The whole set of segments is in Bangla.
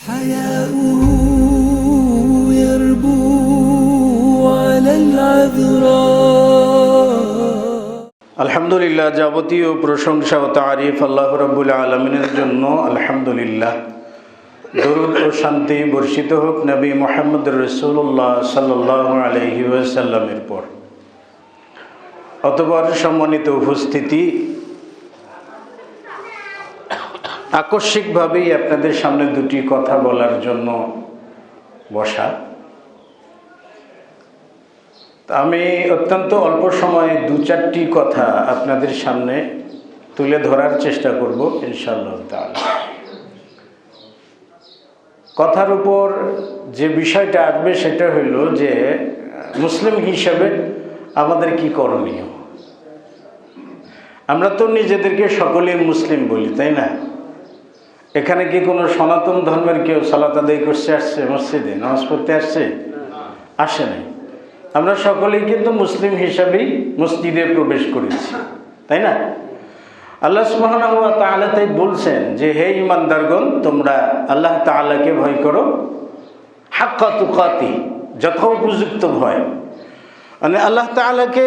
حياؤه يربو على العذراء আলহামদুলিল্লাহ যাবতীয় প্রশংসা ও তারিফ আল্লাহ রব্বুল আলমিনের জন্য আলহামদুলিল্লাহ দরুদ ও শান্তি বর্ষিত হোক নবী মোহাম্মদ রসুল্লাহ সাল্লাহ আলহি ওয়াসাল্লামের পর অতবার সম্মানিত উপস্থিতি আকস্মিকভাবেই আপনাদের সামনে দুটি কথা বলার জন্য বসা। আমি অত্যন্ত অল্প সময়ে দু চারটি কথা আপনাদের সামনে তুলে ধরার চেষ্টা করব ইনশাল্লাহ কথার উপর যে বিষয়টা আসবে সেটা হইল যে, মুসলিম হিসাবে আমাদের কি করণীয়? আমরা তো নিজেদেরকে সকলেই মুসলিম বলি, তাই না? এখানে কি কোনো সনাতন ধর্মের কেউ সালাত আদায় করছে, আসছে মসজিদে? নামাজ পড়তে আসছে? আসে নাই। আমরা সকলেই কিন্তু মুসলিম হিসাবেই মসজিদে প্রবেশ করেছি, তাই না? আল্লাহ তাআলা তাই বলছেন যে, হে ইমানদারগণ তোমরা আল্লাহ তাআলাকে ভয় করো। হাক্কা তুকাতি, যথোপযুক্ত ভয়। মানে আল্লাহ তাআলাকে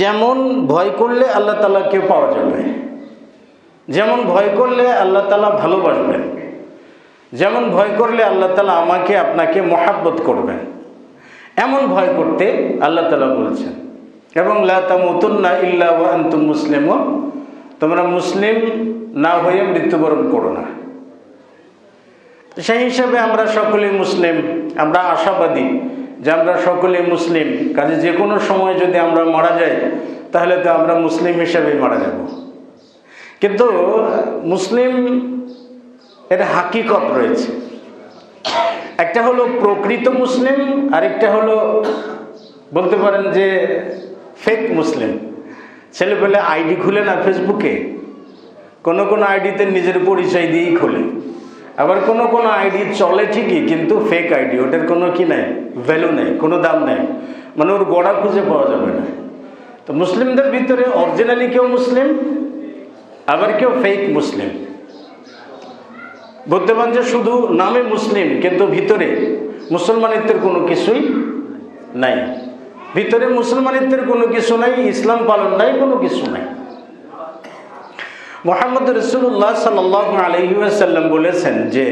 যেমন ভয় করলে আল্লাহ তাআলাকে পাওয়া যাবে। যেমন ভয় করলে আল্লাহ তাআলা ভালোবাসবেন, যেমন ভয় করলে আল্লাহ তাআলা আমাকে, আপনাকে মহাব্বত করবেন, এমন ভয় করতে আল্লাহ তালা বলছেন। এবং লাতামুতুন্না ইল্লা আনতুম মুসলিম তোমরা মুসলিম না হয়ে মৃত্যুবরণ করো না। সেই হিসাবে আমরা সকলেই মুসলিম, আমরা আশাবাদী যে আমরা সকলেই মুসলিম। কাজে যে কোনো সময় যদি আমরা মারা যাই, তাহলে তো আমরা মুসলিম হিসাবেই মারা যাব। কিন্তু মুসলিম এর হাকিকত রয়েছে। একটা হলো প্রকৃত মুসলিম, আরেকটা হলো বলতে পারেন যে ফেক মুসলিম। ছেলে পেলে আইডি খুলে না ফেসবুকে? কোনো কোনো আইডিতে নিজের পরিচয় দিয়েই খোলে। আবার কোনো কোনো আইডি চলে ঠিকই, কিন্তু ফেক আইডি, ওটার কোনো কি নাই? ভ্যালু নেই, কোনো দাম নেই। মানে ওর গোড়া খুঁজে পাওয়া যাবে না। তো মুসলিমদের ভিতরে অরিজিনালি কেউ মুসলিম? আবার কেউ ফেক মুসলিম পারেন যে শুধু নামে মুসলিম কিন্তু ভিতরে মুসলমানিত্বের কোনো কিছুই নাই। ভিতরে মুসলমানিত্বের কোনো কিছু নাই, ইসলাম পালন নাই, কোনো কিছু নাই। মোহাম্মদ রসুল্লাহ সাল আলহিসাল্লাম বলেছেন যে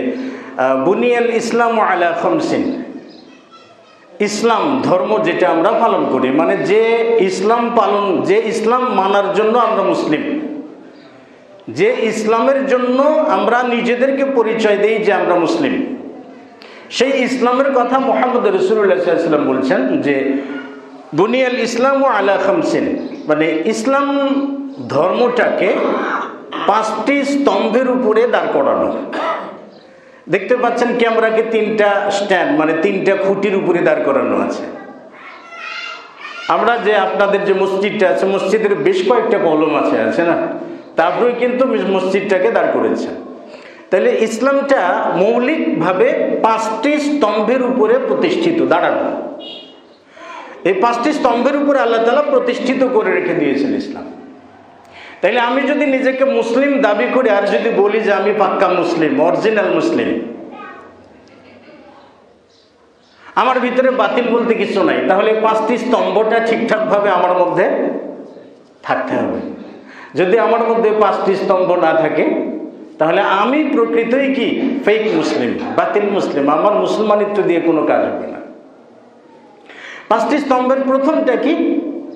বুনিয়াল ইসলাম আলা খমসিন। ইসলাম ধর্ম যেটা আমরা পালন করি মানে যে ইসলাম পালন, যে ইসলাম মানার জন্য আমরা মুসলিম। যে ইসলামের জন্য আমরা নিজেদেরকে পরিচয় দিই যে আমরা মুসলিম। সেই ইসলামের কথা মোহাম্মদ রসুল্লাহাম বলছেন যে, বুনিয়াল ইসলাম ও আলা খামসিন। মানে ইসলাম ধর্মটাকে পাঁচটি স্তম্ভের উপরে দাঁড় করানো। দেখতে পাচ্ছেন ক্যামেরাকে তিনটা স্ট্যান্ড মানে তিনটা খুঁটির উপরে দাঁড় করানো আছে। আমরা যে আপনাদের যে মসজিদটা আছে, মসজিদের বেশ কয়েকটা কলম আছে আছে না? তারপরে কিন্তু মসজিদটাকে দাঁড় করেছেন তাহলে ইসলামটা মৌলিকভাবে পাঁচটি স্তম্ভের উপরে প্রতিষ্ঠিত, দাঁড়ানো। এই পাঁচটি স্তম্ভের উপরে আল্লাহ তালা প্রতিষ্ঠিত করে রেখে দিয়েছেন ইসলাম। তাইলে আমি যদি নিজেকে মুসলিম দাবি করি, আর যদি বলি যে আমি পাক্কা মুসলিম অরিজিনাল মুসলিম, আমার ভিতরে বাতিল বলতে কিছু নাই। তাহলে পাঁচটি স্তম্ভটা ঠিকঠাকভাবে আমার মধ্যে থাকতে হবে। যদি আমার মধ্যে পাঁচটি স্তম্ভ না থাকে, তাহলে আমি প্রকৃতই কি? ফেক মুসলিম বাতিল মুসলিম আমার মুসলমানিত্ব দিয়ে কোনো কাজ হবে না। পাঁচটি স্তম্ভের প্রথমটা কি?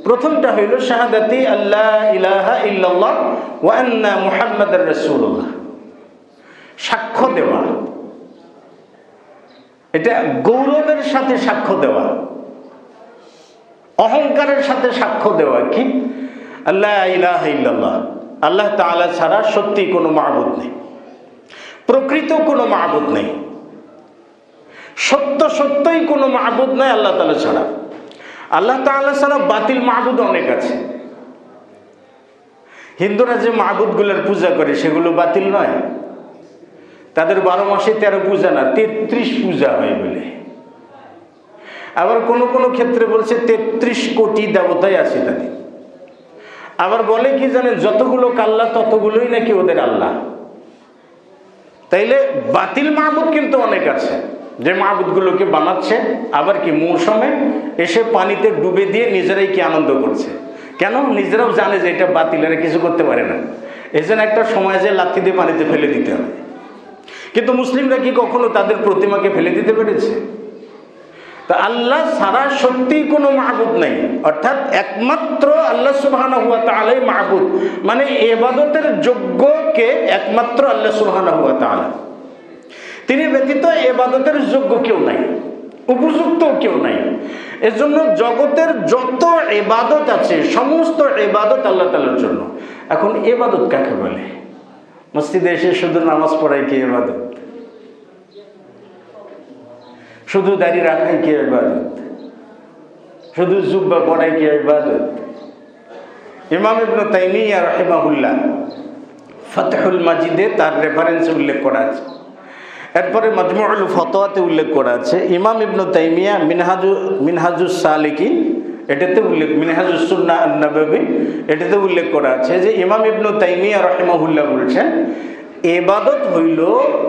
প্রথমটা হইল শাহাদাতি আল্লাহ ইলাহা ইল্লাল্লাহ ওয়ান্না মুহাম্মদ রসুল্লাহ সাক্ষ্য দেওয়া। এটা গৌরবের সাথে সাক্ষ্য দেওয়া। অহংকারের সাথে সাক্ষ্য দেওয়া কি? আল্লাহ ইলাহ আল্লাহ তাআলা ছাড়া সত্যি কোনো মাহবুদ নেই। প্রকৃত কোনো মাহবুদ নেই। সত্য সত্যই কোনো মাহবুদ নেই আল্লাহ তালা ছাড়া। আল্লাহ তাআলা ছাড়া বাতিল মাহবুদ অনেক আছে। হিন্দুরা যে মাহবুদগুলোর পূজা করে সেগুলো বাতিল নয়। তাদের বারো মাসে তেরো পূজা না, তেত্রিশ পূজা হয় বলে। আবার কোনো কোনো ক্ষেত্রে বলছে তেত্রিশ কোটি দেবতাই আছে তাদের। আবার বলে কি জানেন, যতগুলো কাল্লা, ততগুলোই নাকি ওদের আল্লাহ। তাইলে বাতিল মাহবুদ কিন্তু অনেক আছে। যে মাহবুদগুলোকে বানাচ্ছে, আবার কি মৌসুমে এসে পানিতে ডুবে দিয়ে নিজেরাই কি আনন্দ করছে। কেন? নিজেরাও জানে যে এটা বাতিল, এরা কিছু করতে পারে না। এই একটা সময় যে লাথি দিয়ে পানিতে ফেলে দিতে হবে। কিন্তু মুসলিমরা কি কখনো তাদের প্রতিমাকে ফেলে দিতে পেরেছে? তা আল্লাহ সারা সত্যি কোনো মাহবুদ নাই। অর্থাৎ একমাত্র আল্লাহ তালাই মাহবুদ। মানে এবাদতের যোগ্যকে একমাত্র আল্লাহ তালা তিনি ব্যতীত এবাদতের যোগ্য কেউ নাই, উপযুক্ত কেউ নাই। এজন্য জগতের যত এবাদত আছে, সমস্ত এবাদত আল্লাহ তালার জন্য। এখন এবাদত কাকে বলে? মসজিদে এসে শুধু নামাজ পড়াই কি এবাদত? শুধু দাড়ি রাখাই কি ইবাদত? শুধু জুব্বা পড়াই কি ইবাদত? ইমাম ইবনু তাইমিয়া রাহিমাহুল্লাহ ফতেহুল মাজিদে তার রেফারেন্স উল্লেখ করা আছে। এরপরে মজমুল ফতোয়াতে উল্লেখ করা আছে, ইমাম ইবনু তাইমিয়া মিনহাজু মিনহাজুস সালিকিন, এটাতে উল্লেখ মিনহাজুস সুন্না নবী এটাতে উল্লেখ করা আছে যে ইমাম ইবনু তাইমিয়া রহিমাহুল্লাহ বলছেন এবাদত হইল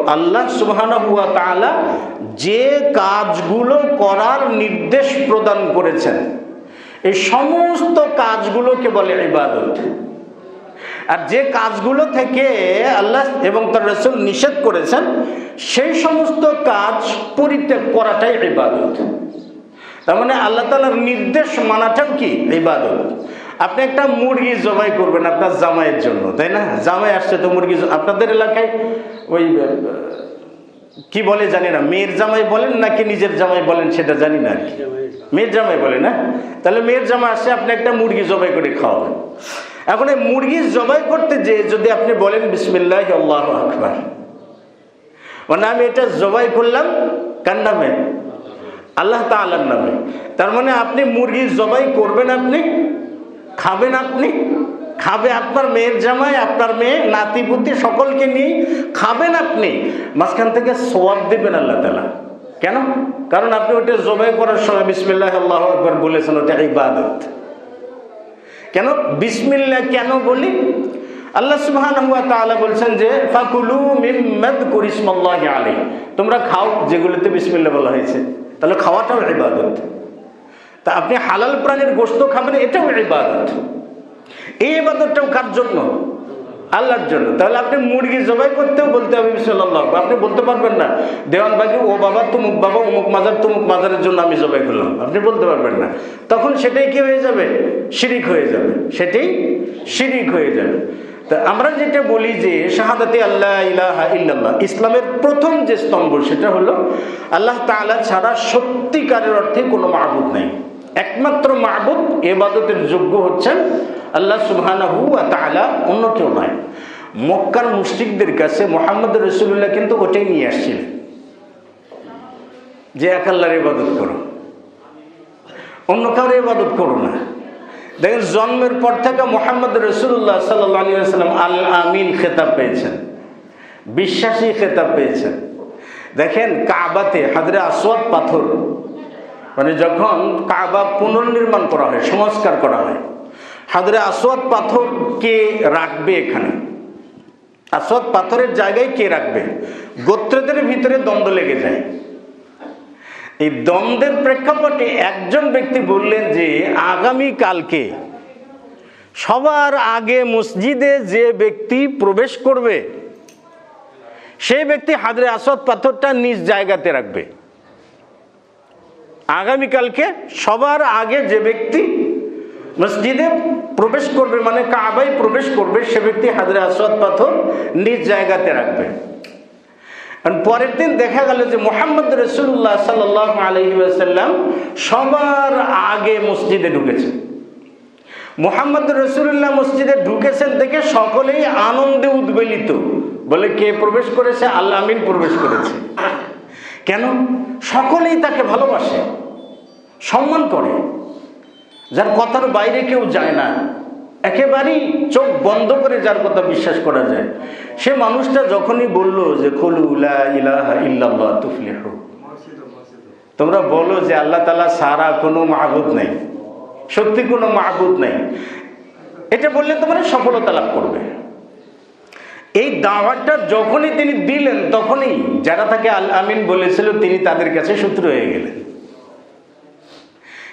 আল্লাহ সুবহান তাআলা যে কাজগুলো করার নির্দেশ প্রদান করেছেন। এই সমস্ত কাজগুলোকে বলে ইবাদত। আর যে কাজগুলো থেকে আল্লাহ এবং তার রসুল নিষেধ করেছেন, সেই সমস্ত কাজ পরিত্যাগ করাটাই ইবাদত। তার মানে আল্লাহ তালার নির্দেশ মানাটাও কি? ইবাদত। আপনি একটা মুরগি জবাই করবেন আপনার জামাইয়ের জন্য, তাই না? জামাই আসছে তো মুরগি আপনাদের এলাকায় ওই কি বলে জানি না, মেয়ের জামাই বলেন নাকি নিজের জামাই বলেন সেটা জানি না আর কি। মেয়ের জামাই বলে না? তাহলে মেয়ের জামাই আসছে আপনি একটা মুরগি জবাই করে খাওয়াবেন। এখন এই মুরগি জবাই করতে যে যদি আপনি বলেন বিসমিল্লাহ, আল্লাহ আকবার। মানে আমি এটা জবাই করলাম কার নামে? আল্লাহ তাআলার নামে। তার মানে আপনি মুরগি জবাই করবেন আপনি খাবেন আপনি? খাবে আপনার মেয়ের জামাই, আপনার মেয়ে, নাতি, পুতি, সকলকে নিয়ে খাবেন আপনি। মাঝখান থেকে সোয়াব দেবেন আল্লাহ তালা কেন? কারণ আপনি ওটা জবাই করার সময় বিসমিল্লাহ, আল্লাহ একবার বলেছেন, ওটা ইবাদত। কেন? বিসমিল্লা কেন বলি? আল্লাহ তাআলা বলছেন যে, ফাকুলু মিম্মাদ কুরিসমাল্লাহি আলাইহি। তোমরা খাও যেগুলোতে বিসমিল্লাহ বলা হয়েছে। তাহলে খাওয়াটাও ইবাদত। তা আপনি হালাল প্রাণীর গোস্ত খাবেন, এটাও ইবাদত। এই ইবাদতটাও কার জন্য? আল্লাহর জন্য। তাহলে আপনি মুরগি জবাই করতেও বলতে হবে, বিসমিল্লাহ। আপনি বলতে পারবেন না দেওয়ান বাকি ও বাবা, তুমুক বাবা অমুক মাজার, তুমুক মাজারের জন্য আমি জবাই করলাম। আপনি বলতে পারবেন না। তখন সেটাই কি হয়ে যাবে? শিরিক হয়ে যাবে। সেটাই শিরিক হয়ে যাবে। তা আমরা যেটা বলি যে, শাহাদাতে আল্লাহ ইলাহা ইল্লাল্লাহ, ইসলামের প্রথম যে স্তম্ভ, সেটা হলো আল্লাহ তাআলা ছাড়া সত্যিকারের অর্থে কোনো মাহবুদ নাই। একমাত্র মাহবুদ এবাদতের যোগ্য হচ্ছেন আল্লাহ তাআলা, অন্য কেউ নয় মক্কার মুশরিকদের কাছে মোহাম্মদ রসুল্লাহ কিন্তু ওটাই নিয়ে আসছিলেন। যে এক আল্লাহর ইবাদত করো। অন্য কারোর ইবাদত করো না। দেখেন জন্মের পর থেকে মোহাম্মদ রসুল্লাহ সাল্লাম আল আমিন খেতাব পেয়েছেন। বিশ্বাসী খেতাব পেয়েছেন। দেখেন কাবাতে হাজরে আসওয়াদ পাথর মানে যখন কাবা পুনর্নির্মাণ করা হয়, সংস্কার করা হয়, হাজরে আসওয়াদ পাথর কে রাখবে এখানে? আসওয়াদ পাথরের জায়গায় কে রাখবে? গোত্রদের ভিতরে দ্বন্দ্ব লেগে যায়। এই দ্বন্দ্বের প্রেক্ষাপটে একজন ব্যক্তি বললেন যে, আগামী কালকে সবার আগে মসজিদে যে ব্যক্তি প্রবেশ করবে, সেই ব্যক্তি হাজরে আসদ পাথরটা নিজ জায়গাতে রাখবে। আগামীকালকে সবার আগে যে ব্যক্তি মসজিদে প্রবেশ করবে মানে কাবাই প্রবেশ করবে, সে ব্যক্তি হাজরে আসদ পাথর নিজ জায়গাতে রাখবে। পরের দিন দেখা গেল যে মোহাম্মদ রসুল্লাহ সাল্লাহ আলহি আসাল্লাম সবার আগে মসজিদে ঢুকেছে। মোহাম্মদ রসুল্লাহ মসজিদে ঢুকেছেন দেখে সকলেই আনন্দে উদ্বেলিত। বলে কে প্রবেশ করেছে? আল্লাহ আমিন প্রবেশ করেছে। কেন? সকলেই তাকে ভালোবাসে, সম্মান করে। যার কথার বাইরে কেউ যায় না। একেবারেই চোখ বন্ধ করে যার কথা বিশ্বাস করা যায়। সে মানুষটা যখনই বলল যে তোমরা বলো যে, আল্লাহ তালা সারা কোনো মাহবুদ নেই। সত্যি কোনো মাহবুদ নেই। এটা বললে তোমরা সফলতা লাভ করবে। এই দাওয়াতটা যখনই তিনি দিলেন, তখনই যারা তাকে আল আমিন বলেছিল, তিনি তাদের কাছে শত্রু হয়ে গেলেন।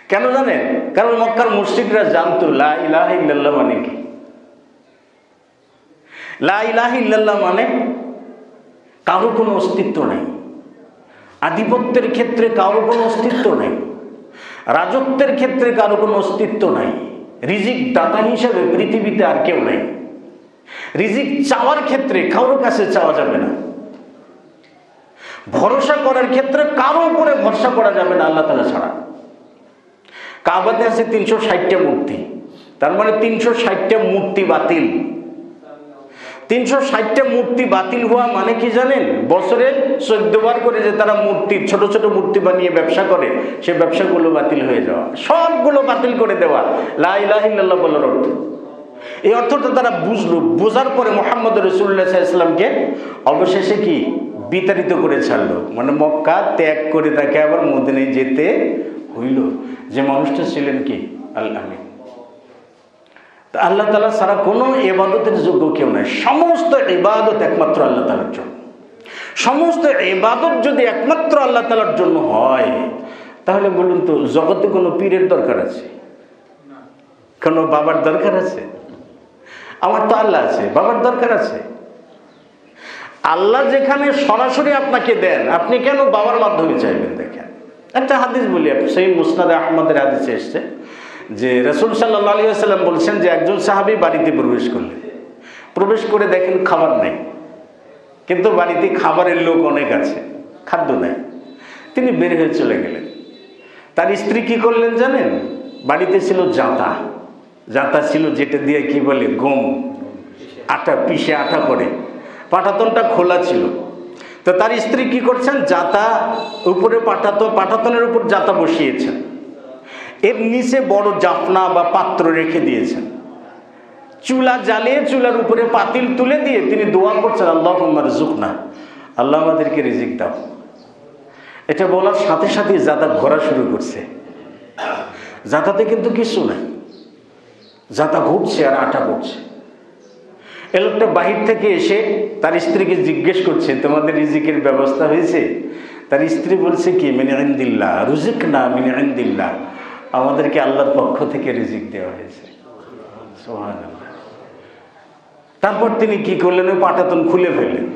কেন জানেন? কারণ মক্কার মুসিকরা জানতো, লা ইলাহা ইল্লাল্লাহ মানে কি? লা ইলাহা ইল্লাল্লাহ মানে কারও কোনো অস্তিত্ব নেই। আধিপত্যের ক্ষেত্রে কারও কোনো অস্তিত্ব নেই। রাজত্বের ক্ষেত্রে কারও কোনো অস্তিত্ব নাই। রিজিক দাতা হিসেবে পৃথিবীতে আর কেউ নেই। রিজিক চাওয়ার ক্ষেত্রে কারও কাছে চাওয়া যাবে না। ভরসা করার ক্ষেত্রে কারও উপরে ভরসা করা যাবে না আল্লাহ তালা ছাড়া। কাবাতে আছে তিনশো ষাটটা মূর্তি। তার মানে তিনশো ষাটটা মূর্তি বাতিল। তিনশো ষাটটা মূর্তি বাতিল হওয়া মানে কি জানেন? বছরে চোদ্দ বার করে যে তারা মূর্তি, ছোট ছোট মূর্তি বানিয়ে ব্যবসা করে, সে ব্যবসাগুলো বাতিল হয়ে যাওয়া। সবগুলো বাতিল করে দেওয়া। লাইলাহিল্লাহ বলার অর্থ। এই অর্থটা তারা বুঝলো। বোঝার পরে মোহাম্মদ রসুল্লাহ ইসলামকে অবশেষে কি? বিতাড়িত করে ছাড়লো। মানে মক্কা ত্যাগ করে তাকে আবার মদিনে যেতে হইল। যে মানুষটা ছিলেন কি? আল্লাহ আল্লাহ তালা ছাড়া কোনো এবাদতের যোগ্য কেউ নাই। সমস্ত ইবাদত একমাত্র আল্লাহ তালার জন্য। সমস্ত ইবাদত যদি একমাত্র আল্লাহ তালার জন্য হয়, তাহলে বলুন তো, জগতে কোনো পীরের দরকার আছে? কোনো বাবার দরকার আছে? আমার তো আল্লাহ আছে, বাবার দরকার আছে। আল্লাহ যেখানে সরাসরি আপনাকে দেন, আপনি কেন বাবার মাধ্যমে চাইবেন দেখেন। একটা হাদিস বলি, সেই মুসনাদ আহমদের হাদিসে এসছে যে রসুল সাল্লাহ আলী বলছেন যে একজন সাহাবি বাড়িতে প্রবেশ করলেন প্রবেশ করে দেখেন খাবার নেই, কিন্তু বাড়িতে খাবারের লোক অনেক আছে, খাদ্য নেই। তিনি বের হয়ে চলে গেলেন। তার স্ত্রী কি করলেন জানেন? বাড়িতে ছিল জাঁতা। জাঁতা ছিল যেটা দিয়ে কি বলে, গম, আটা, পিষে আটা করে। পাটাতনটা খোলা ছিল। তো তার স্ত্রী কি করছেন? জাতা উপরে পাটাতো পাটাতনের উপর জাতা বসিয়েছেন। এর নিচে বড় জাফনা বা পাত্র রেখে দিয়েছেন। চুলা জ্বালিয়ে চুলার উপরে পাতিল তুলে দিয়ে তিনি দোয়া করছেন আল্লাহ আমার জুকনা আল্লাহ আমাদেরকে রিজিক দাও। এটা বলার সাথে সাথে জাতা ঘোরা শুরু করছে। জাতাতে কিন্তু কিছু নাই। জাতা ঘুরছে আর আটা পড়ছে এ লোকটা বাহির থেকে এসে তার স্ত্রীকে জিজ্ঞেস করছে, তোমাদের রিজিকের ব্যবস্থা হয়েছে? তার স্ত্রী বলছে কি, মিনে আইন্দিল্লা রুজিক না মিনে আইন্দিল্লা আমাদেরকে আল্লাহর পক্ষ থেকে রিজিক দেওয়া হয়েছে। তারপর তিনি কি করলেন? ওই পাটাতন খুলে ফেললেন।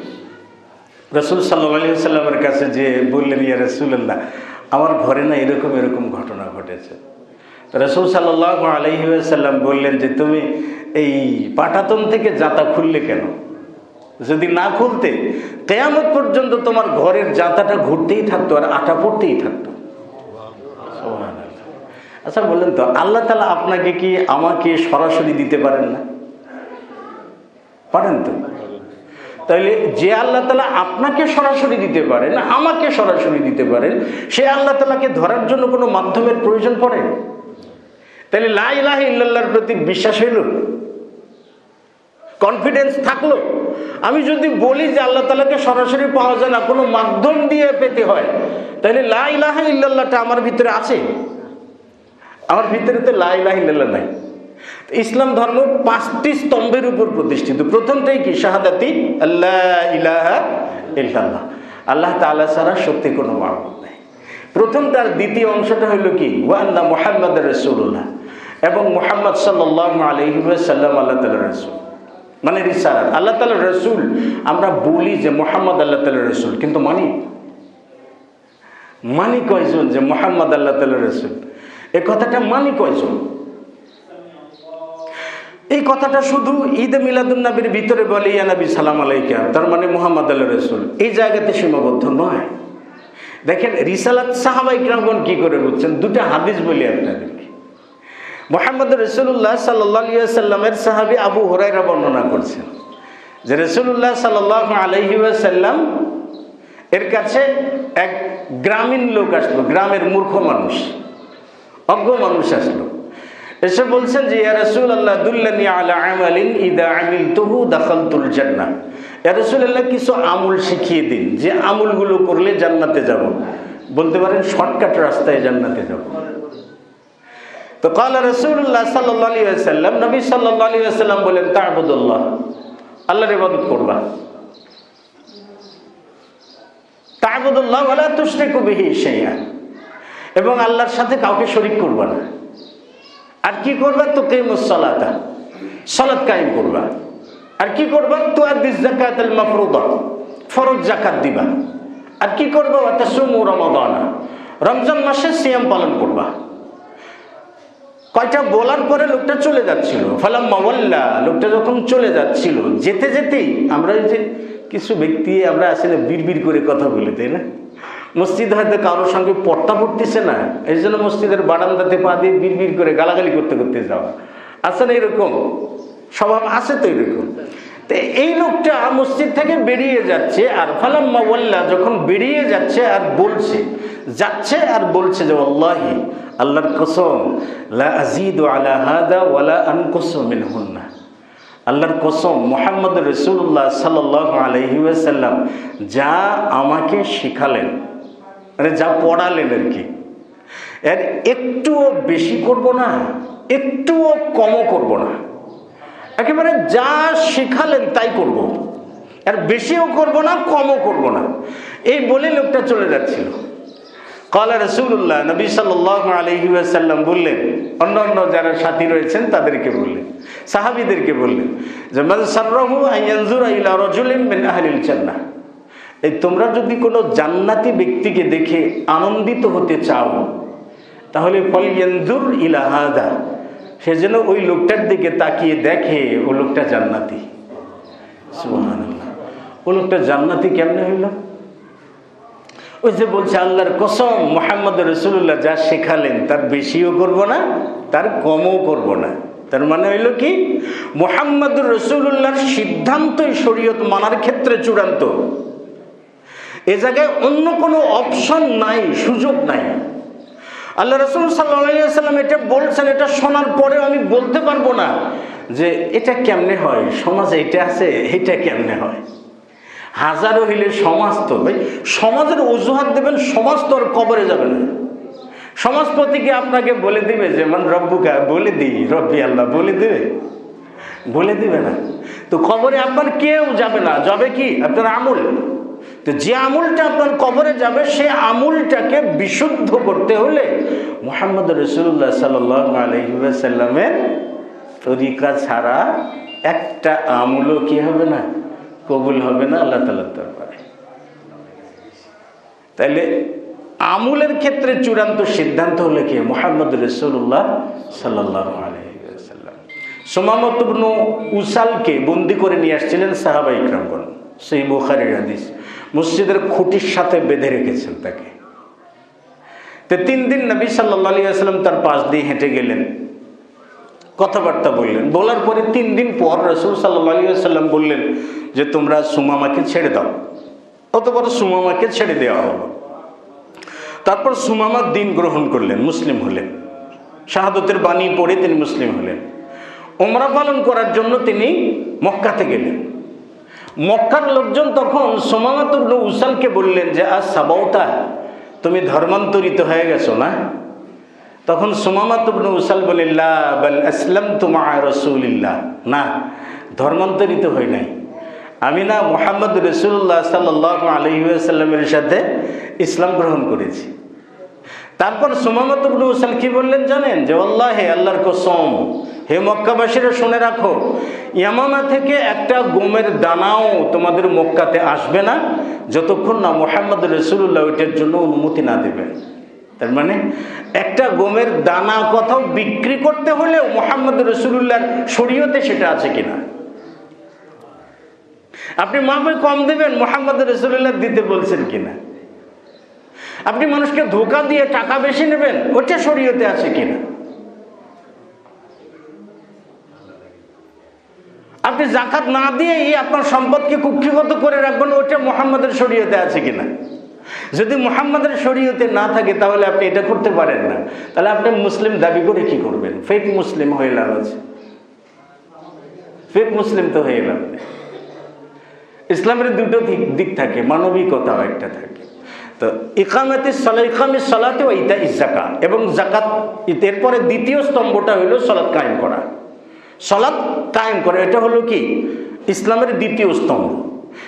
রসুল সাল্লাহ সাল্লামের কাছে যে বললেন, ইয়া রসুল্লাহ আমার ঘরে না এরকম এরকম ঘটনা ঘটেছে। রসুল সাল্লাহ আলহিসাল্লাম বললেন যে, তুমি এই পাটাতন থেকে জাতা খুললে কেন? যদি না খুলতে, কেয়ামত পর্যন্ত তোমার ঘরের জাতাটা ঘুরতেই থাকতো আর আটা পড়তেই থাকতো। আচ্ছা বললেন তো, আল্লাহ তালা আপনাকে কি আমাকে সরাসরি দিতে পারেন না? পারেন তো? তাহলে যে আল্লাহ তালা আপনাকে সরাসরি দিতে পারেন, আমাকে সরাসরি দিতে পারেন, সে আল্লাহ তালাকে ধরার জন্য কোনো মাধ্যমের প্রয়োজন পড়ে? তাহলে লাইলাহ ইল্লাল্লাহর প্রতি বিশ্বাস হইল? কনফিডেন্স থাকল? আমি যদি বলি যে আল্লাহ তালাকে সরাসরি পাওয়া যায় না, কোনো মাধ্যম দিয়ে পেতে হয়, তাহলে লাইলাহ ইল্লাল্লাহটা আমার ভিতরে আছে। আমার ভিতরে তো লাইলাহ ইল্লাল্লাহ নাই। ইসলাম ধর্ম পাঁচটি স্তম্ভের উপর প্রতিষ্ঠিত। প্রথমটাই কি? শাহাদাতি আল্লাহ ইলাহা ইল্লাল্লাহ। আল্লাহ তাআলা ছাড়া সত্যি কোনো মাহবুব নেই। প্রথম তার দ্বিতীয় অংশটা হলো কি? ওয়ান্না মোহাম্মদ রসুল্লাহ এবং মোহাম্মদ সাল্লাহ আলহিসাল্লাম আল্লাহ তালা রসুল। মানে রিসারাত আল্লাহ তালা রসুল, আমরা বলি যে মোহাম্মদ আল্লাহ তালা রসুল, কিন্তু মানি? মানি কয়জন যে মোহাম্মদ আল্লাহ তালা রসুল? এ কথাটা মানি কয়জন? এই কথাটা শুধু ঈদ মিলাদুন্নবীর ভিতরে বলে, ইয়া নবী, সালাম আলাইকা। তার মানে মোহাম্মদ আল্লাহ রসুল। এই জায়গাতে সীমাবদ্ধ নয়। দেখেন, রিসালাত সাহাবাই কিরামগণ কি করে বুঝছেন? দুটা হাদিস বলি আপনাদেরকে। মোহাম্মদ রসুল্লাহ সাল্লাহ সাল্লামের সাহাবি আবু হরাইরা বর্ণনা করছেন যে রসুল্লাহ সাল্লাহ আলহি সাল্লাম এর কাছে এক গ্রামীণ লোক আসলো, গ্রামের মূর্খ মানুষ, অজ্ঞ মানুষ আসলো। এসে বলছেন যে, ইয়া রসুল আল্লাহ দুল্লানি আলা আমালিন ইদা আমিল তহু দাখালতুল জান্নাহ। ইয়া রসুল্লাহ কিছু আমল শিখিয়ে দিন, যে আমলগুলো করলে জান্নাতে যাব। বলতে পারেন, শর্টকাট রাস্তায় জান্নাতে যাব। তো কালা রসুল্লাহ সাল্লাম নবী সাল্লাম বলেন তাহবুদুল্লাহ আল্লাহর ইবাদত করবা। তাবুদুল্লাহ ওয়ালা তুশরিকু বিহি শাইআ এবং আল্লাহর সাথে কাউকে শরিক করবা না। আর কি করবা? তো কেমুস সালাতা, সালাত কায়েম করবা। আর কি করবা? তো আদিস জাকাতুল মাফরুদা, ফরজ জাকাত দিবা। আর কি করবা? ওয়াতাসুমু রমাদানা, রমজান মাসে সিয়াম পালন করবা। কয়টা বলার পরে লোকটা চলে যাচ্ছিল। ফলাম মাওয়াল্লা লোকটা যখন চলে যাচ্ছিল, যেতে যেতেই আমরা যে কিছু ব্যক্তি আমরা আসলে বিড় করে কথা বলি, তাই না? মসজিদ হয়তো কারোর সঙ্গে পট্টা পড়তেছে না, এই জন্য মসজিদের বারান্দাতে পা দিয়ে বিড় করে গালাগালি করতে করতে যাওয়া। আসলে এরকম, স্বভাব আছে তো এরকম। এই লোকটা মসজিদ থেকে বেরিয়ে যাচ্ছে আর ফালাম মাওয়াল্লা যখন বেরিয়ে যাচ্ছে আর বলছে, যাচ্ছে আর বলছে যে আল্লাহি আল্লাহর কসম, লা আজিদু ওয়ালা মিনহুন্না। আল্লাহর কসম, মোহাম্মদ রসুল্লাহ সাল্লাহ আলহি ওয়াসাল্লাম যা আমাকে শিখালেন মানে যা পড়ালেন আর কি, এর একটুও বেশি করব না, একটুও কমও করব না। একেবারে যা শেখালেন তাই করব। আর বেশিও করব না, কমও করব না। এই বলে লোকটা চলে যাচ্ছিল। কলা রসুল্লাহ নবী সাল্লাহ আলহি আসাল্লাম বললেন, অন্য অন্য যারা সাথী রয়েছেন তাদেরকে বললেন, সাহাবিদেরকে বললেন যে সাররাহু আইয়ানজুর ইলা রাজুলিন আহলিল জান্নাহ। এই তোমরা যদি কোনো জান্নাতি ব্যক্তিকে দেখে আনন্দিত হতে চাও, তাহলে, ফল ইলা সে যেন ওই লোকটার দিকে তাকিয়ে দেখে, ও লোকটা জান্নাতি। ও লোকটা জান্নাতি কেমনে হইল? ওই যে বলছে, আল্লাহর কসম, মোহাম্মদ রসুল্লাহ যা শেখালেন, তার বেশিও করব না, তার কমও করব না। তার মানে হইল কি? মোহাম্মদ রসুল্লাহর সিদ্ধান্তই শরীয়ত মানার ক্ষেত্রে চূড়ান্ত। এ জায়গায় অন্য কোনো অপশন নাই, সুযোগ নাই। আল্লাহ রসুল সাল্লাম এটা বলছেন, এটা শোনার পরে আমি বলতে পারব না যে এটা কেমনে হয়, সমাজে এটা আছে, এটা কেমনে হয়? হাজারো হইলে সমাজ তো, ভাই, সমাজের অজুহাত দেবেন, সমাজ তো আর কবরে যাবে না। সমাজপতিকে আপনাকে বলে দিবে যে, মান রব্বুকা, বলে দিই, রব্বি আল্লাহ, বলে দিবে? বলে দিবে না। তো কবরে আপনার কেউ যাবে না, যাবে কি? আপনার আমুল। তো যে আমুলটা আপনার কবরে যাবে, সে আমুলটাকে বিশুদ্ধ করতে হলে মোহাম্মদ রসুল্লাহ সাল্লাহ আলহিসাল্লামের তরিকা ছাড়া একটা আমুলও কি হবে না? কবুল হবে না আল্লাহ তালার দরবারে। তাইলে আমুলের ক্ষেত্রে চূড়ান্ত সিদ্ধান্ত হলে কি? মোহাম্মদ রসুল্লাহ সাল্লাহ আলহিসাল্লাম সোমামতবনু উসালকে বন্দি করে নিয়ে আসছিলেন সাহাবা ইকরামগণ সেই বুখারের হাদিস। মসজিদের খুঁটির সাথে বেঁধে রেখেছেন তাকে। তো তিন দিন নবী সাল্লাহ আলী আসলাম তার পাশ দিয়ে হেঁটে গেলেন। কথাবার্তা বললেন। বলার পরে তিন দিন পর রসুল সাল্লাহ আলী সাল্লাম বললেন যে, তোমরা সুমামাকে ছেড়ে দাও। অতপর সুমামাকে ছেড়ে দেওয়া হলো। তারপর সুমামা দিন গ্রহণ করলেন, মুসলিম হলেন। শাহাদতের বাণী পড়ে তিনি মুসলিম হলেন। ওমরা পালন করার জন্য তিনি মক্কাতে গেলেন। মক্কার লোকজন তখন সোমামাতুবনু উসালকে বললেন যে, আজ সাবাউতা, তুমি ধর্মান্তরিত হয়ে গেছো না? তখন সোমামাতুবনু উসাল বলিল্লা বল আসলাম তোমা রসুলিল্লাহ। না, ধর্মান্তরিত হই নাই। আমি না মোহাম্মদ রসুল্লাহ সাল্লাহ আলহিসাল্লামের সাথে ইসলাম গ্রহণ করেছি। তারপর সোমামতুবনু উসাল কি বললেন জানেন? যে আল্লাহ আল্লাহর কসম হে মক্কাবাসীরা শুনে রাখো, ইয়ামামা থেকে একটা গমের দানাও তোমাদের মক্কাতে আসবে না, যতক্ষণ না মোহাম্মদ রসুল্লাহ ওইটার জন্য অনুমতি না দেবেন তার মানে একটা গমের দানা কোথাও বিক্রি করতে হলেও মোহাম্মদ রসুল্লাহর শরীয়তে সেটা আছে কিনা? আপনি মাপে কম দেবেন, মোহাম্মদ রসুল্লাহ দিতে বলছেন কিনা? আপনি মানুষকে ধোকা দিয়ে টাকা বেশি নেবেন ওটা শরীয়তে আছে কিনা? আপনি জাকাত না দিয়েই আপনার সম্পদকে কুক্ষিগত করে রাখবেন, ওটা মোহাম্মদের শরীয়তে আছে কিনা? যদি মোহাম্মদের শরীয়তে না থাকে, তাহলে আপনি এটা করতে পারেন না। তাহলে আপনি মুসলিম দাবি করে কি করবেন? ফেক মুসলিম হয়ে লাভ আছে। ফেক মুসলিম তো হয়ে লাভ ইসলামের দুটো দিক থাকে, মানবিকতাও একটা থাকে। তো ইকামতি ইকামি সলাতে ইতা ইজাকা এবং জাকাত এরপরে দ্বিতীয় স্তম্ভটা হইল সলাৎ কায়েম করা। সলাৎ কায়েম করে, এটা হলো কি? ইসলামের দ্বিতীয় স্তম্ভ।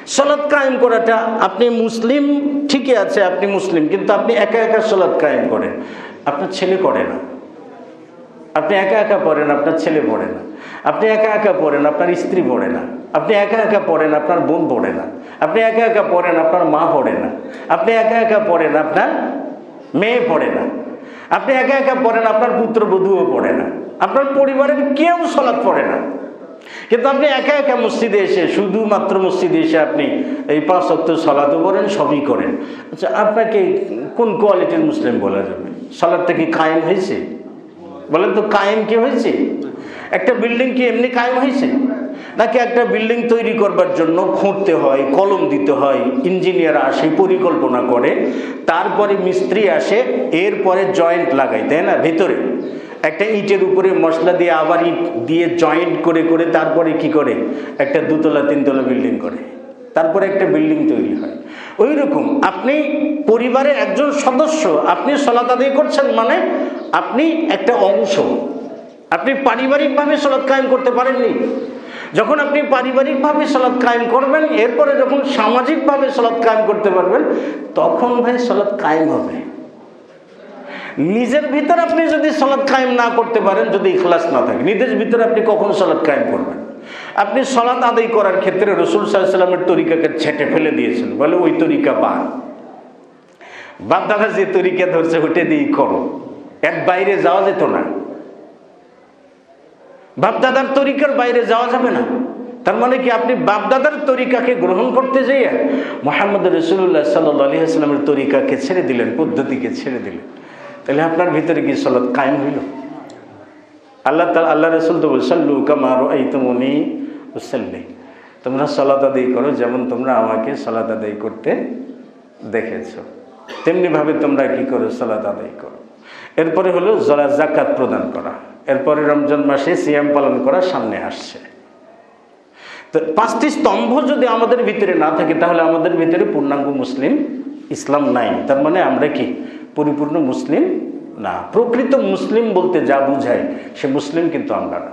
সলাৎ কায়েম করাটা, আপনি মুসলিম ঠিকই আছে, আপনি মুসলিম, কিন্তু আপনি একা একা সলাৎ কায়েম করেন। আপনার ছেলে করে না। আপনি একা একা পড়েন, আপনার ছেলে পড়ে না। আপনি একা একা পড়েন, আপনার স্ত্রী পড়ে না। আপনি একা একা পড়েন, আপনার বোন পড়ে না। আপনি একা একা পড়েন, আপনার মা পড়ে না। আপনি একা একা পড়েন, আপনার মেয়ে পড়ে না। আপনি একা একা পড়েন, আপনার পুত্রবধূও পড়ে না। আপনার পরিবারের কেউ সলাৎ পড়ে না। কিন্তু আপনি একা একা মসজিদে এসে, শুধুমাত্র মসজিদে এসে আপনি এই পাঁচ অক্ট সলাতও করেন সবই করেন। আচ্ছা আপনাকে কোন কোয়ালিটির মুসলিম বলা যাবে? সলাদটা কি কায়েম হয়েছে? বলেন তো, কায়েম কি হয়েছে? একটা বিল্ডিং কি এমনি কায়েম হয়েছে? নাকি একটা বিল্ডিং তৈরি করবার জন্য খুঁড়তে হয়, কলম দিতে হয়, ইঞ্জিনিয়ার আসে, পরিকল্পনা করে, তারপরে মিস্ত্রি আসে, এরপরে জয়েন্ট লাগায়, তাই না? ভেতরে। একটা ইটের উপরে মশলা দিয়ে আবার ইট দিয়ে জয়েন্ট করে করে তারপরে কি করে? একটা দুতলা, তিনতলা বিল্ডিং করে। তারপরে একটা বিল্ডিং তৈরি হয়। ওই রকম আপনি পরিবারের একজন সদস্য, আপনি সলাত আদায় করছেন মানে আপনি একটা অংশ। আপনি পারিবারিকভাবে সলাৎ কায়েম করতে পারেননি। যখন আপনি পারিবারিকভাবে সলাৎ কায়েম করবেন, এরপরে যখন সামাজিকভাবে সলাৎ কায়েম করতে পারবেন, তখন ভাই সলাৎ কায়েম হবে। নিজের ভিতর আপনি যদি সলাৎ কায়েম না করতে পারেন, যদি ইখলাস না থাকে, নিজের ভিতরে আপনি কখন সলাৎ কায়েম করবেন? আপনি সলাৎ আদায় করার ক্ষেত্রে রসুল সাল্লামের তরিকাকে ছেটে ফেলে দিয়েছেন, বলে ওই তরিকা বা বাপ দাদা যে তরিকা ধরছে ওটে দিয়েই করো। এক বাইরে যাওয়া যেত না। বাপদাদার তরিকার বাইরে যাওয়া যাবে না। তার মানে কি আপনি বাপদাদার তরিকাকে গ্রহণ করতে যাইয়া মোহাম্মদ রসুল্লাহ সাল্লামের তরিকাকে ছেড়ে দিলেন, পদ্ধতিকে ছেড়ে দিলেন। তাহলে আপনার ভিতরে কি সলাৎ কায়েম হইল? আল্লাহ তালা আল্লাহ রসুল তো বলসাল্লু কামার এই তুমি উসাল্লি। তোমরা সলাত আদায় করো যেমন তোমরা আমাকে সলাত আদায় করতে দেখেছ। তেমনিভাবে তোমরা কি করো? সলাত আদায় করো। এরপরে হলো জলা জাকাত প্রদান করা। এরপরে রমজান মাসে সিয়াম পালন করা সামনে আসছে। তো পাঁচটি স্তম্ভ যদি আমাদের ভিতরে না থাকে, তাহলে আমাদের ভিতরে পূর্ণাঙ্গ মুসলিম ইসলাম নাই। তার মানে আমরা কি? পরিপূর্ণ মুসলিম না। প্রকৃত মুসলিম বলতে যা বুঝায়, সে মুসলিম কিন্তু আমরা না।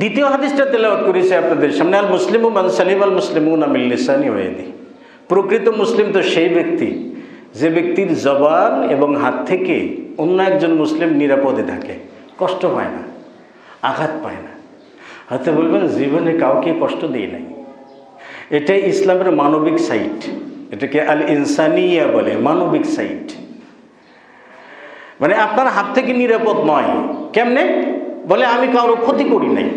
দ্বিতীয় হাদিসটা তেলাওয়াত করেছে আপনাদের সামনে আল মুসলিম মান সালিম আল মুসলিম নামিল্লিসানি ওয়েদি প্রকৃত মুসলিম তো সেই ব্যক্তি যে ব্যক্তির জবান এবং হাত থেকে অন্য একজন মুসলিম নিরাপদে থাকে, কষ্ট পায় না, আঘাত পায় না। হয়তো বলবেন, জীবনে কাউকে কষ্ট দিই নাই। এটাই ইসলামের মানবিক সাইট। এটাকে আল ইনসানিয়া বলে, মানবিক সাইট। মানে আপনার হাত থেকে নিরাপদ নয়। কেমনে? বলে, আমি কারও ক্ষতি করি নাই।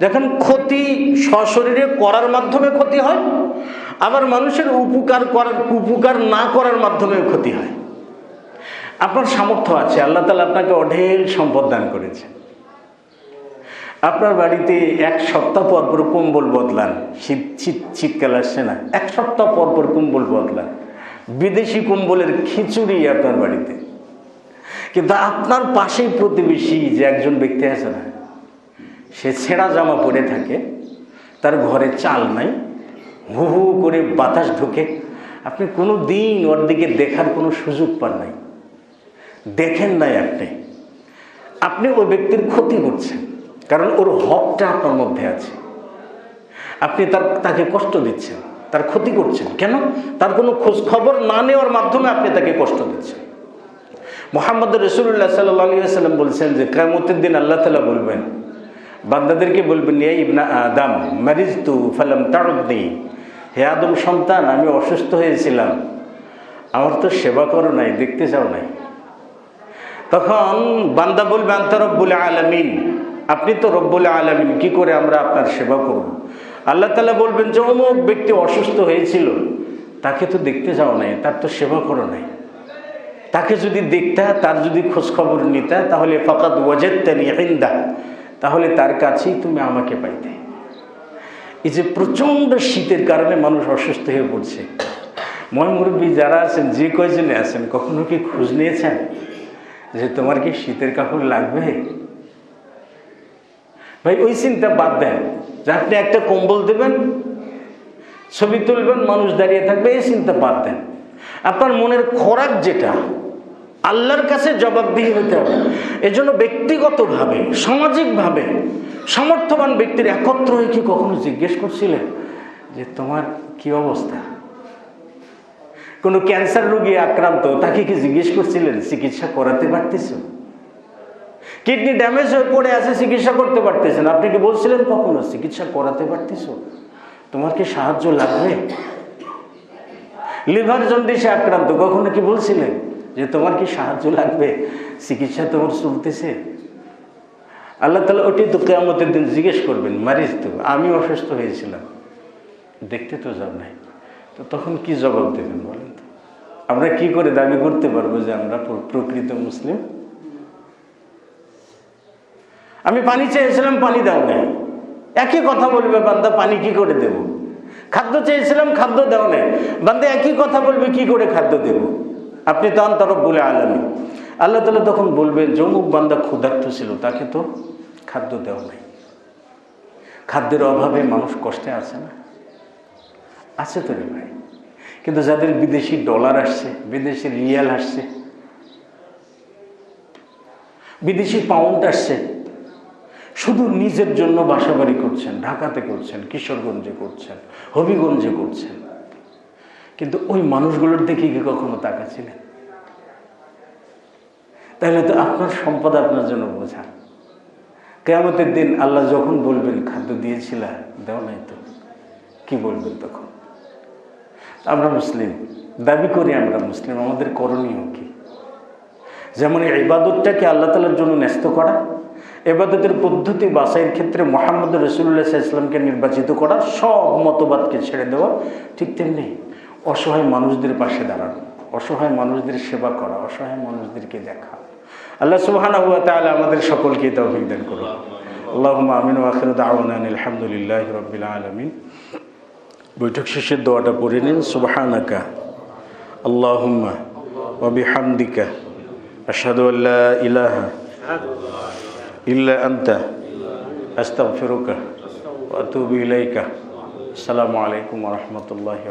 দেখেন, ক্ষতি সশরীরে করার মাধ্যমে ক্ষতি হয় আবার মানুষের উপকার করার, উপকার না করার মাধ্যমেও ক্ষতি হয়। আপনার সামর্থ্য আছে, আল্লাহ তালা আপনাকে অঢেল সম্পদ দান করেছে। আপনার বাড়িতে এক সপ্তাহ পর পর কম্বল বদলান, শীত শীত, শীতকাল আসছে না, এক সপ্তাহ পর পর কম্বল বদলান। বিদেশি কম্বলের খিচুড়ি আপনার বাড়িতে। কিন্তু আপনার পাশেই প্রতিবেশী যে একজন ব্যক্তি আছে না, সে ছেঁড়া জামা পরে থাকে, তার ঘরে চাল নাই হু হু করে বাতাস ঢুকে। আপনি কোনো দিন ওর দিকে দেখার কোনো সুযোগ পান নাই। দেখেন নাই আপনি। আপনি ওই ব্যক্তির ক্ষতি করছেন, কারণ ওর হকটা আপনার মধ্যে আছে। আপনি তার, তাকে কষ্ট দিচ্ছেন, তার ক্ষতি করছেন। কেন? তার কোনো খোঁজ খবর না নেওয়ার মাধ্যমে আপনি তাকে কষ্ট দিচ্ছেন। মোহাম্মদ রসুল্লাহ সাল্লাম বলছেন যে কেমতের দিন আল্লাহ তালা বলবেন, বান্দাদেরকে বলবেন, ইয়া ইবনা আদম মারিজ তু ফালাম তারুদ্দি হে আদম সন্তান, আমি অসুস্থ হয়েছিলাম। আমার তো সেবা করো নাই, দেখতে চাও নাই। তখন বান্দা বলবে আন্তরব্বুল আলমিন। আপনি তো রব্বুল আলমিন, কি করে আমরা আপনার সেবা করব? আল্লাহ তালা বলবেন যে, অমুক ব্যক্তি অসুস্থ হয়েছিল, তাকে তো দেখতে যাও নাই, তার তো সেবা করো নাই। তাকে যদি দেখতে, তার যদি খোঁজখবর নিতে, তাহলে ফকাত ওয়াজেত্তানি হিন্দা তাহলে তার কাছেই তুমি আমাকে পাইতে। এই যে প্রচণ্ড শীতের কারণে মানুষ অসুস্থ হয়ে পড়ছে। ময়মুরব্বী যারা আছেন, যে কয়জনে আছেন, কখনো কি খোঁজ নিয়েছেন যে তোমার কি শীতের কাপড় লাগবে? ভাই, ওই চিন্তা বাদ দেন। যে আপনি একটা কম্বল দেবেন, ছবি তুলবেন, মানুষ দাঁড়িয়ে থাকবে, এই চিন্তা বাদ দেন। আপনার মনের খোরাক যেটা আল্লাহর কাছে জবাবদিহি হতে হবে। এজন্য ব্যক্তিগতভাবে, সামাজিকভাবে সমর্থবান ব্যক্তির একত্র হয়ে কি কখনো জিজ্ঞেস করছিলেন যে তোমার কি অবস্থা? কোনো ক্যান্সার রোগী আক্রান্ত, তাকে কি জিজ্ঞেস করছিলেন, চিকিৎসা করাতে পারতেছ কিডনি ড্যামেজ হয়ে পড়ে আছে, চিকিৎসা করতে পারতেছেন। আপনি কি বলছিলেন কখনো, চিকিৎসা করাতে পারতেছ? তোমার কি সাহায্য লাগবে? লিভার জন্ডিসে আক্রান্ত, কখনো কি বলছিলেন? যে তোমার কি সাহায্য লাগবে? চিকিৎসা তোমার চলতেছে? আল্লাহ তালা ওটি তো কেয়ামতের দিন জিজ্ঞেস করবেন, মারিস তো, আমি অসুস্থ হয়েছিলাম। দেখতে তো যাব নাই। তো তখন কি জবাব দেবেন বলেন তো? আমরা কি করে দাবি করতে পারব যে আমরা প্রকৃত মুসলিম? আমি পানি চেয়েছিলাম, পানি দাও নাই। একই কথা বলবে, বান্দা, পানি কি করে দেব? খাদ্য চেয়েছিলাম, খাদ্য দাও নাই। বান্দা একই কথা বলবে, কি করে খাদ্য দেব? আপনি তো বলে আলামি আল্লাহ তালা তখন বলবেন যমুক বান্দা ক্ষুধার্ত ছিল, তাকে তো খাদ্য দেওয়া নাই। খাদ্যের অভাবে মানুষ কষ্টে আছে না? আছে তো রে ভাই। কিন্তু যাদের বিদেশি ডলার আসছে, বিদেশি রিয়াল আসছে, বিদেশি পাউন্ড আসছে, শুধু নিজের জন্য বাসাবাড়ি করছেন, ঢাকাতে করছেন, কিশোরগঞ্জে করছেন, হবিগঞ্জে করছেন কিন্তু ওই মানুষগুলোর দিকে কি কখনো তাকাছিলেন তাহলে তো আপনার সম্পদ আপনার জন্য বোঝা। কেয়ামতের দিন আল্লাহ যখন বলবেন, খাদ্য দিয়েছিলা, দেও নাই তো। কি বলবেন তখন? আমরা মুসলিম, দাবি করি আমরা মুসলিম, আমাদের করণীয় কি? যেমন ইবাদতটাকে আল্লাহ তালার জন্য ন্যস্ত করা এবাদতের পদ্ধতি বাসাইয়ের ক্ষেত্রে মোহাম্মদ রসুল্লাহ ইসলামকে নির্বাচিত করা, সব মতবাদকে ছেড়ে দেওয়া, ঠিক তেমনি অসহায় মানুষদের পাশে দাঁড়ানো, অসহায় মানুষদের সেবা করা, অসহায় মানুষদেরকে দেখা। আল্লাহ সুবহান তাআলা আমাদের সকলকে তৌফিক দান করুন আল্লাহুম্মা আমিন আলহামদুলিল্লাহি রাব্বিল বৈঠক শেষের দোয়াটা পড়ে নিন, সুবহানাকা, আল্লাহুম্মা ওয়া বিহামদিকা, আশহাদু ইলাহা ইল্লা আনতা, আস্তাগফিরুকা ওয়া আতুবু ইলাইকা। আসসালামু আলাইকুম রাহমাতুল্লাহি